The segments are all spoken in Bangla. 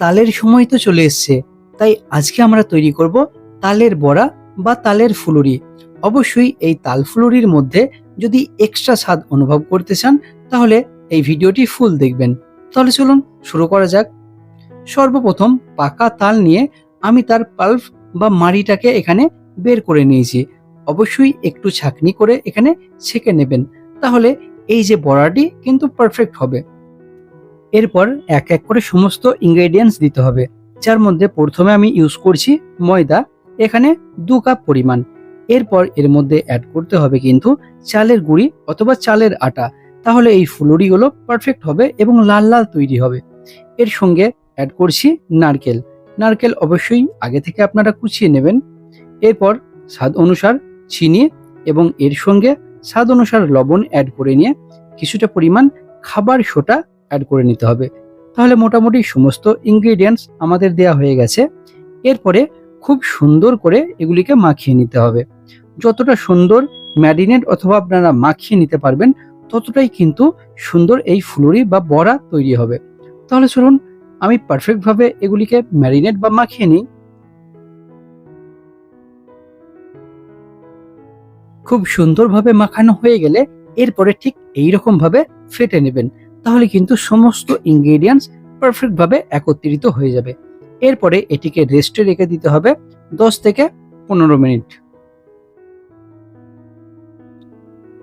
তালের সময় তো চলে এসছে। তাই আজকে আমরা তৈরি করব তালের বড়া বা তালের ফুলুরি। অবশ্যই এই তাল ফুলুরির মধ্যে যদি এক্সট্রা স্বাদ অনুভব করতে চান, তাহলে এই ভিডিওটি ফুল দেখবেন। তাহলে চলুন শুরু করা যাক। সর্বপ্রথম পাকা তাল নিয়ে আমি তার পাল্প বা মাড়িটাকে এখানে বের করে নিয়েছি। অবশ্যই একটু ছাকনি করে এখানে ছেঁকে নেবেন। তাহলে এই যে বড়াটি কিন্তু পারফেক্ট হবে। এরপর এক এক করে সমস্ত ইনগ্রেডিয়েন্টস দিতে হবে। যার মধ্যে প্রথমে আমি ইউজ করছি ময়দা, এখানে দু কাপ পরিমাণ। এরপর এর মধ্যে অ্যাড করতে হবে কিন্তু চালের গুঁড়ি অথবা চালের আটা। তাহলে এই ফুলুরিগুলো পারফেক্ট হবে এবং লাল লাল তৈরি হবে। এর সঙ্গে অ্যাড করছি নারকেল। নারকেল অবশ্যই আগে থেকে আপনারা কুচিয়ে নেবেন। এরপর স্বাদ অনুসার চিনি এবং এর সঙ্গে স্বাদ অনুসার লবণ অ্যাড করে নিয়ে কিছুটা পরিমাণ খাবার সোটা অ্যাড করে নিতে হবে। তাহলে মোটামুটি সমস্ত ইনগ্রেডিয়েন্টস আমাদের দেয়া হয়ে গেছে। এরপরে খুব সুন্দর করে এগুলিকে মাখিয়ে নিতে হবে। যতটা সুন্দর ম্যারিনেট অথবা আপনারা মাখিয়ে নিতে পারবেন, ততটাই কিন্তু সুন্দর এই ফুলুরি বা বড়া তৈরি হবে। তাহলে চলুন, আমি পারফেক্টভাবে এগুলিকে ম্যারিনেট বা মাখিয়ে নিই। খুব সুন্দরভাবে মাখানো হয়ে গেলে এরপরে ঠিক এইরকমভাবে ফেটে নেবেন। তাহলে কিন্তু সমস্ত ইনগ্রেডিয়েন্টস পারফেক্ট ভাবে একত্রিত হয়ে যাবে। এরপরে এটিকে রেস্টে রেখে দিতে হবে দশ থেকে পনেরো মিনিট।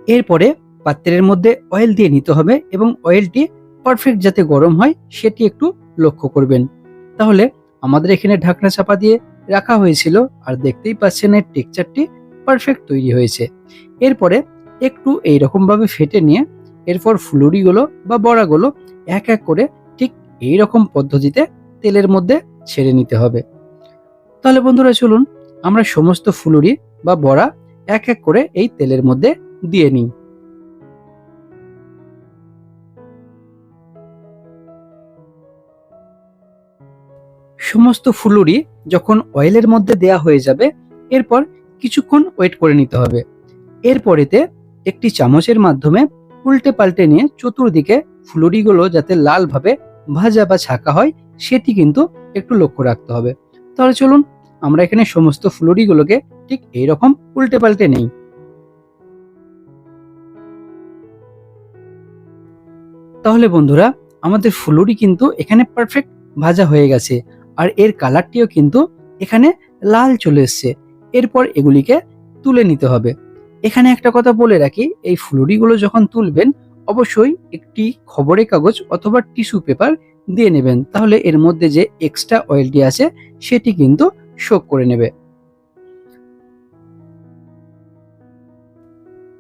এরপরে পাত্রের মধ্যে অয়েল দিয়ে নিতে হবে এবং অয়েলটি পারফেক্ট যাতে গরম হয় সেটি একটু লক্ষ্য করবেন। তাহলে আমাদের এখানে ঢাকনা চাপা দিয়ে রাখা হয়েছিল আর দেখতেই পাচ্ছেন এর টেক্সচারটি পারফেক্ট তৈরি হয়েছে। এরপরে একটু এইরকম ভাবে ফেটে নিয়ে এরপর ফুলুরিগুলো বা বড়াগুলো এক এক করে ঠিক এই রকম পদ্ধতিতে তেলের মধ্যে ছেড়ে নিতে হবে। তাহলে বন্ধুরা চলুন, আমরা সমস্ত ফুলুরি বা বড়া এক এক করে এই তেলের মধ্যে দিয়ে নিই। সমস্ত ফুলুরি যখন অয়েলের মধ্যে দেয়া হয়ে যাবে, এরপর কিছুক্ষণ ওয়েট করে নিতে হবে। এরপরেতে একটি চামচের মাধ্যমে উল্টে পাল্টে নিয়ে চতুর্দিকে ফুলুরিগুলো যাতে লালভাবে ভাজা বা ছাকা হয়, সেটি কিন্তু একটু লক্ষ্য রাখতে হবে। তাহলে চলুন আমরা এখানে সমস্ত ফুলুরিগুলোকে ঠিক এইরকম উল্টে পাল্টে নেই। তাহলে বন্ধুরা, আমাদের ফুলুরি কিন্তু এখানে পারফেক্ট ভাজা হয়ে গেছে, আর এর কালারটিও কিন্তু এখানে লাল চলে এসছে। এরপর এগুলিকে তুলে নিতে হবে। এখানে একটা কথা বলে রাখি, এই ফুলুরিগুলো যখন তুলবেন, অবশ্যই একটি খবরের কাগজ অথবা টিস্যু পেপার দিয়ে নেবেন। তাহলে এর মধ্যে যে এক্সট্রা অয়েলটি আছে, সেটি কিন্তু শোক করে নেবে।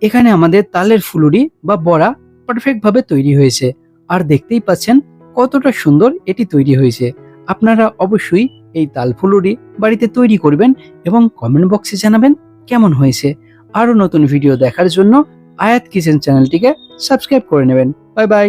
এখানে আমাদের তালের ফুলুরি বা বড়া পারফেক্ট ভাবে তৈরি হয়েছে। আর দেখতেই পাচ্ছেন কতটা সুন্দর এটি তৈরি হয়েছে। আপনারা অবশ্যই এই তাল ফুলুরি বাড়িতে তৈরি করবেন এবং কমেন্ট বক্সে জানাবেন কেমন হয়েছে। আরও নতুন ভিডিও দেখার জন্য আয়াত কিচেন চ্যানেলটিকে সাবস্ক্রাইব করে নেবেন। Bye bye.